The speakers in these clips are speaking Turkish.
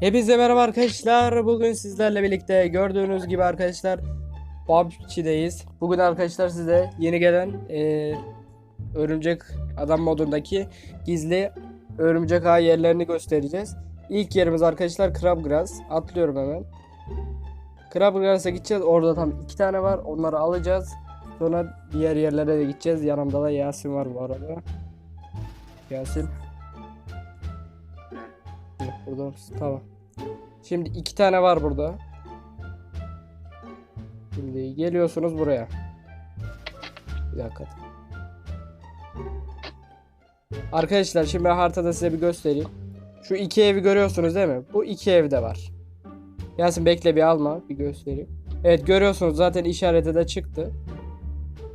Hepinize merhaba arkadaşlar. Bugün sizlerle birlikte gördüğünüz gibi arkadaşlar PUBG'deyiz. Bugün arkadaşlar size yeni gelen e, örümcek adam modundaki gizli örümcek ağ yerlerini göstereceğiz. İlk yerimiz arkadaşlar Crabgrass. Atlıyorum hemen. Crabgrass'a gideceğiz. Orada tam iki tane var. Onları alacağız. Sonra diğer yerlere de gideceğiz. Yanımda da Yasin var bu arada. Yasin. Yok, Burada mısın? Tamam. Şimdi iki tane var burada. Şimdi geliyorsunuz buraya. Bir dakika. Arkadaşlar şimdi ben haritada size bir göstereyim. Şu iki evi görüyorsunuz değil mi? Bu iki evde var. Yasin bekle bir alma. Bir göstereyim. Evet görüyorsunuz zaten işareti de çıktı.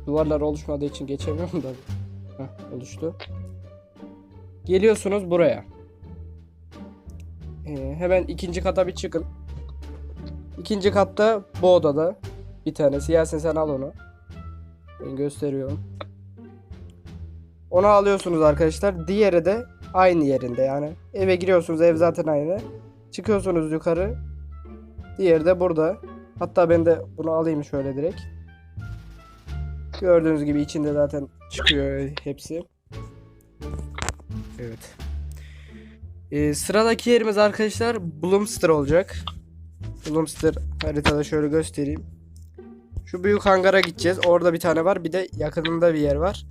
Duvarlar oluşmadığı için geçemiyorum da. Heh, oluştu. Geliyorsunuz buraya. Ee, hemen ikinci kata bir çıkın. İkinci katta bu odada bir tanesi. Yasin sen al onu. Ben gösteriyorum. Onu alıyorsunuz arkadaşlar. Diğeri de aynı yerinde yani. Eve giriyorsunuz ev zaten aynı. Çıkıyorsunuz yukarı. Diğeri de burada. Hatta ben de bunu alayım şöyle direkt. Gördüğünüz gibi içinde zaten çıkıyor hepsi. Evet. Ee, sıradaki yerimiz arkadaşlar Bloomster olacak. Bloomster haritada şöyle göstereyim. Şu büyük hangara gideceğiz. Orada bir tane var. Bir de yakınında bir yer var.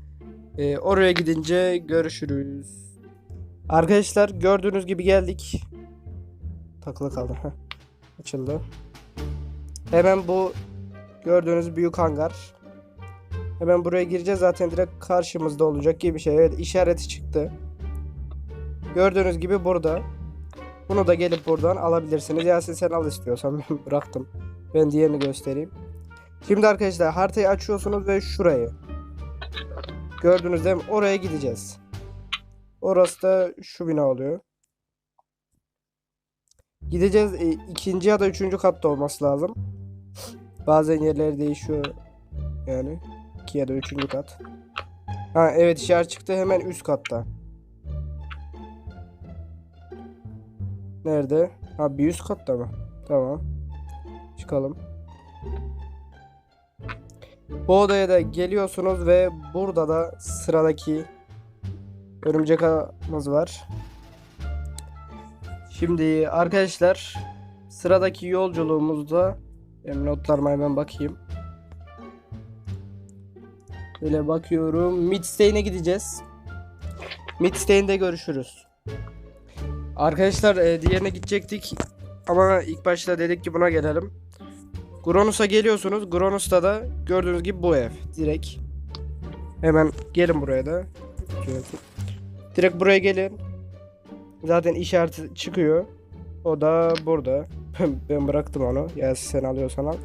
Ee, oraya gidince görüşürüz. Arkadaşlar gördüğünüz gibi geldik. Takılı kaldı. Açıldı. Hemen bu gördüğünüz büyük hangar. Hemen buraya gireceğiz. Zaten direkt karşımızda olacak gibi bir şey. Evet işareti çıktı. Gördüğünüz gibi burada. Bunu da gelip buradan alabilirsiniz. Yasin sen al istiyorsan ben bıraktım. Ben diğerini göstereyim. Şimdi arkadaşlar haritayı açıyorsunuz ve şurayı. Gördünüz değil? Oraya gideceğiz. Orası da şu bina oluyor. Gideceğiz. E, ikinci ya da üçüncü katta olması lazım. Bazen yerleri değişiyor. Yani. iki ya da üçüncü kat. Ha evet işaret çıktı hemen üst katta. Nerede? Ha bir üst katta mı? Tamam. Çıkalım. Bu odaya da geliyorsunuz ve burada da sıradaki örümcek ağımız var. Şimdi arkadaşlar sıradaki yolculuğumuzda benim notlarıma hemen bakayım. Böyle bakıyorum. Midstay'ine gideceğiz. Midstay'inde görüşürüz. Arkadaşlar e, diğerine gidecektik ama ilk başta dedik ki buna gelelim. Gronus'a geliyorsunuz. Gronus'ta da gördüğünüz gibi bu ev. Direkt. Hemen gelin buraya da. Direkt buraya gelin. Zaten işareti çıkıyor. O da burada. ben bıraktım onu. Ya sen alıyorsan al.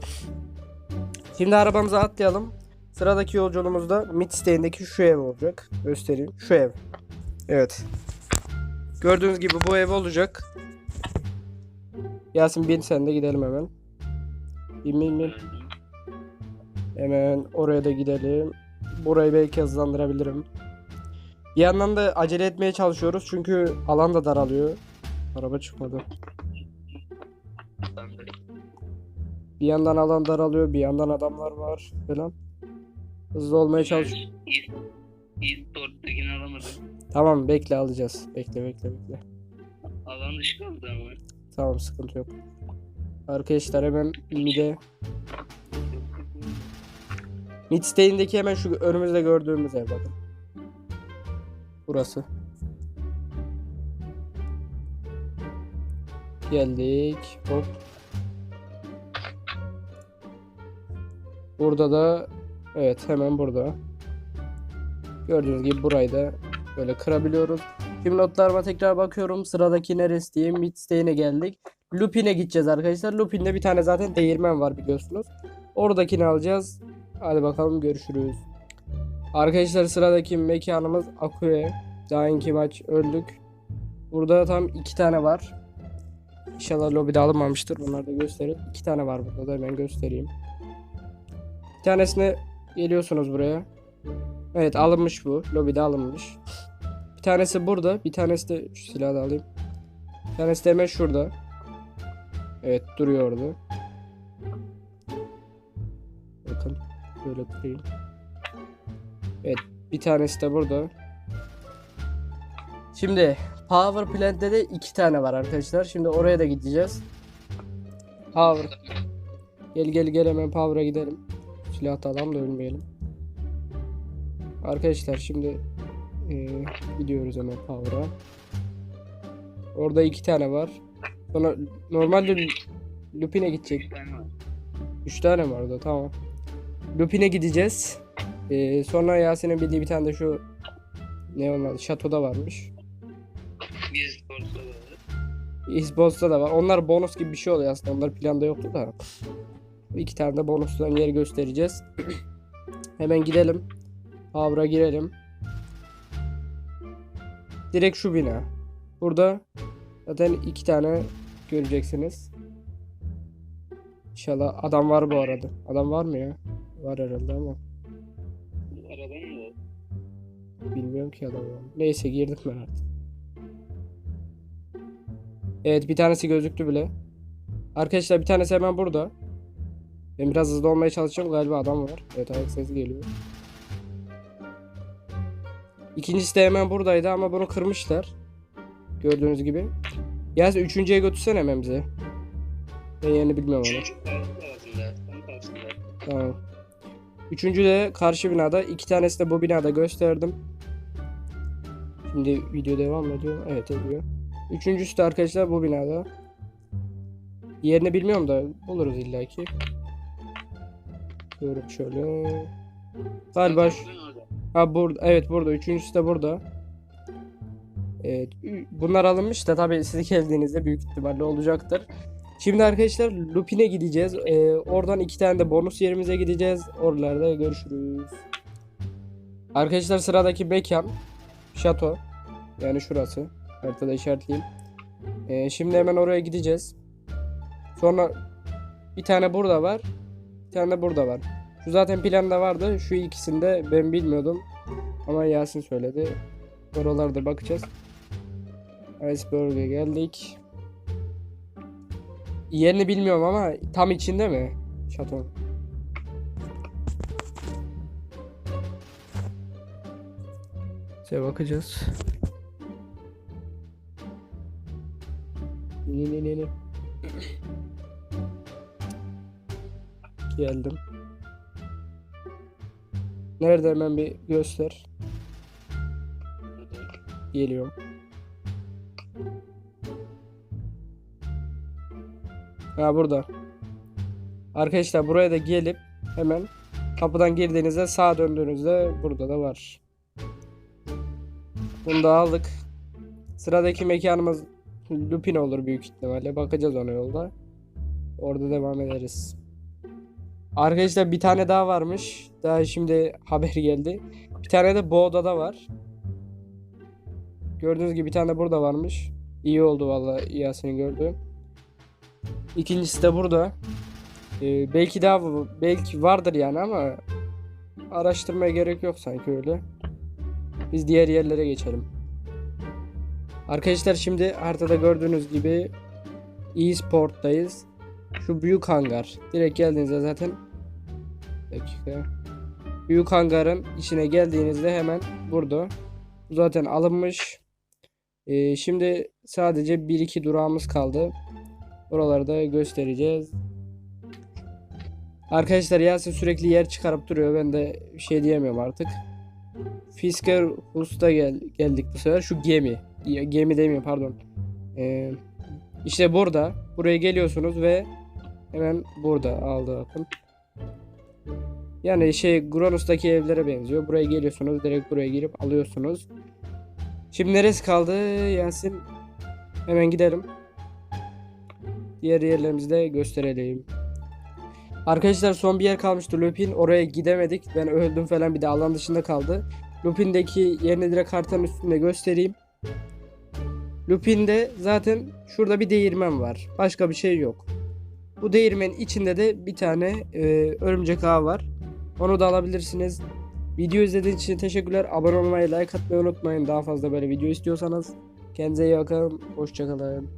Şimdi arabamıza atlayalım. Sıradaki yolculuğumuzda Midstay'indeki şu ev olacak. Göstereyim. Şu ev. Evet. Gördüğünüz gibi bu ev olacak. Yasin bin sen de gidelim hemen. Bin bin bin. Hemen oraya da gidelim. Burayı belki hızlandırabilirim. Bir yandan da acele etmeye çalışıyoruz çünkü alan da daralıyor. Araba çıkmadı. Bir yandan alan daralıyor, bir yandan adamlar var falan. Hızlı olmaya çalış. E-Sport'takini alamadım. Tamam bekle alacağız. Bekle bekle bekle. Alan dışı kaldı ama. Tamam sıkıntı yok. Arkadaşlar hemen mide Midstay'indeki hemen şu önümüzde gördüğümüz ev bakın. Burası. Geldik. Hop. Burada da evet hemen burada. Gördüğünüz gibi burayı da böyle kırabiliyoruz. Şimdi notlarıma tekrar bakıyorum. Sıradaki neresi diye Midstay'ine geldik. Lupin'e gideceğiz arkadaşlar. Lupin'de bir tane zaten değirmen var biliyorsunuz. Oradakini alacağız. Hadi bakalım görüşürüz. Arkadaşlar sıradaki mekanımız Akue. Daha önki maç öldük. Burada tam iki tane var. İnşallah lobide alınmamıştır. Bunları da gösterin. İki tane var burada da hemen göstereyim. Bir tanesine geliyorsunuz buraya. Evet alınmış bu. Lobide alınmış. Bir tanesi burada. Bir tanesi de şu silahı da alayım. Bir tanesi de hemen şurada. Evet duruyor orada. Bakın böyle kurayım. Evet bir tanesi de burada. Şimdi Power Plant'te de iki tane var arkadaşlar. Şimdi oraya da gideceğiz. Power. Gel gel gel hemen Power'a gidelim. Silah da alalım da ölmeyelim. Arkadaşlar şimdi eee, gidiyoruz hemen Power'a. Orada iki tane var. Sonra normalde Lupin'e gidecek. Bir tane var. Üç tane orada? Tamam. Lupin'e gideceğiz. Ee, sonra Yasin'in bildiği bir tane de şu ne adı? Şatoda varmış. Biz borsa var. Da var. Onlar bonus gibi bir şey oluyor aslında. Onlar planda yoktu da. İki tane de bonustan yer göstereceğiz. Hemen gidelim. Power'a girelim. Direkt şu bina. Burada zaten iki tane göreceksiniz. İnşallah adam var bu arada. Adam var mı ya? Var herhalde ama bilmiyorum ki adam var. Neyse girdik ben artık. Evet bir tanesi gözüktü bile. Arkadaşlar bir tanesi hemen burada. Ben biraz hızlı olmaya çalışacağım galiba adam var. Evet ayak sesi geliyor. İkincisi de hemen buradaydı ama bunu kırmışlar. Gördüğünüz gibi. Yasin üçüncüye götürsene hemen bize. Ben yerini bilmiyorum onu. Tamam. Üçüncü de karşı binada. iki tanesi de bu binada gösterdim. Şimdi video devam ediyor. Evet ediyor. Üçüncüsü de arkadaşlar bu binada. Yerini bilmiyorum da buluruz illaki. Diyorum şöyle. Galiba şu-. Ha burada evet burada üçüncüsü de burada. Evet bunlar alınmış da tabii siz geldiğinizde büyük ihtimalle olacaktır. Şimdi arkadaşlar Lupin'e gideceğiz. Ee, oradan iki tane de bonus yerimize gideceğiz. Oralarda görüşürüz. Arkadaşlar sıradaki mekan şato. Yani şurası. Haritada işaretleyeyim. Ee, şimdi hemen oraya gideceğiz. Sonra bir tane burada var. Bir tane de burada var. Şu zaten planda vardı. Şu ikisinde ben bilmiyordum. Ama Yasin söyledi. Oralarda bakacağız. Iceberg'e geldik. Yerini bilmiyorum ama tam içinde mi? Şato. Size bakacağız. Ne ne ne ne. Geldim. Nerede hemen bir göster. Geliyorum. Ha burada. Arkadaşlar buraya da gelip hemen kapıdan girdiğinizde sağa döndüğünüzde burada da var. Bunu da aldık. Sıradaki mekanımız Lupin olur büyük ihtimalle. Bakacağız ona yolda. Orada devam ederiz. Arkadaşlar bir tane daha varmış. Daha şimdi haber geldi. Bir tane de bu odada var. Gördüğünüz gibi bir tane burada varmış. İyi oldu vallahi Yasin'i gördüm. İkincisi de burada. Ee, belki daha belki vardır yani ama araştırmaya gerek yok sanki öyle. Biz diğer yerlere geçelim. Arkadaşlar şimdi haritada gördüğünüz gibi e-sport'tayız. Şu büyük hangar. Direkt geldiğinizde zaten dakika. Büyük hangarın içine geldiğinizde hemen burada. Bu zaten alınmış. Ee, şimdi sadece 1-2 durağımız kaldı. Buraları da göstereceğiz. Arkadaşlar Yasin sürekli yer çıkarıp duruyor. Ben de şey diyemiyorum artık. Fisker Hust'a gel geldik bu sefer. Şu gemi. Gemi demiyorum pardon. Ee, işte burada. Buraya geliyorsunuz ve hemen burada aldı bakın. Yani şey Gronus'taki evlere benziyor. Buraya geliyorsunuz. Direkt buraya girip alıyorsunuz. Şimdi neresi kaldı Yasin? Hemen gidelim. Diğer yerlerimizi de gösterelim. Arkadaşlar son bir yer kalmıştı Lupin. Oraya gidemedik. Ben öldüm falan bir de alan dışında kaldı. Lupin'deki yerini direkt haritanın üstünde göstereyim. Lupin'de zaten şurada bir değirmen var. Başka bir şey yok. Bu değirmenin içinde de bir tane e, örümcek ağı var. Onu da alabilirsiniz. Video izlediğiniz için teşekkürler. Abone olmayı, like atmayı unutmayın. Daha fazla böyle video istiyorsanız. Kendinize iyi bakın. Hoşçakalın.